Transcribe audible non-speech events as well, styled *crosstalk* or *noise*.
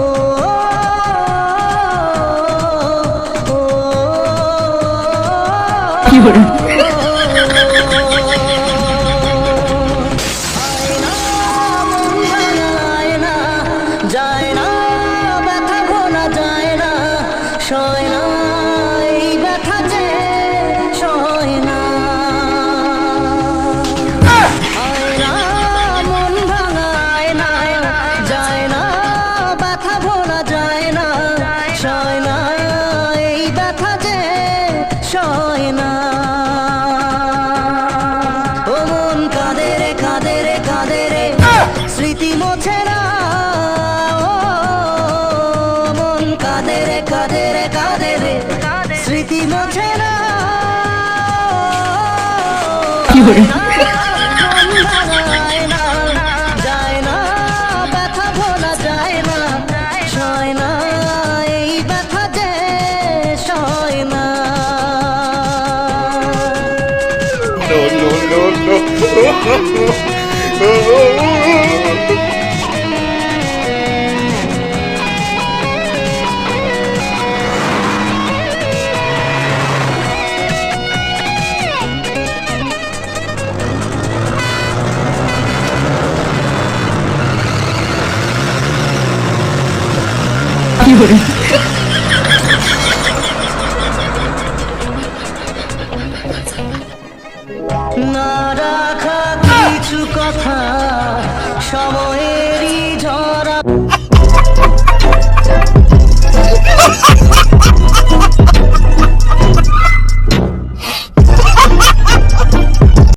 *laughs* *laughs* যায় না ব্যথা ভোলা যায় না সয় কাঁদে রে কাঁদে রে স্মৃতি মোছে না no, no, no, no. No.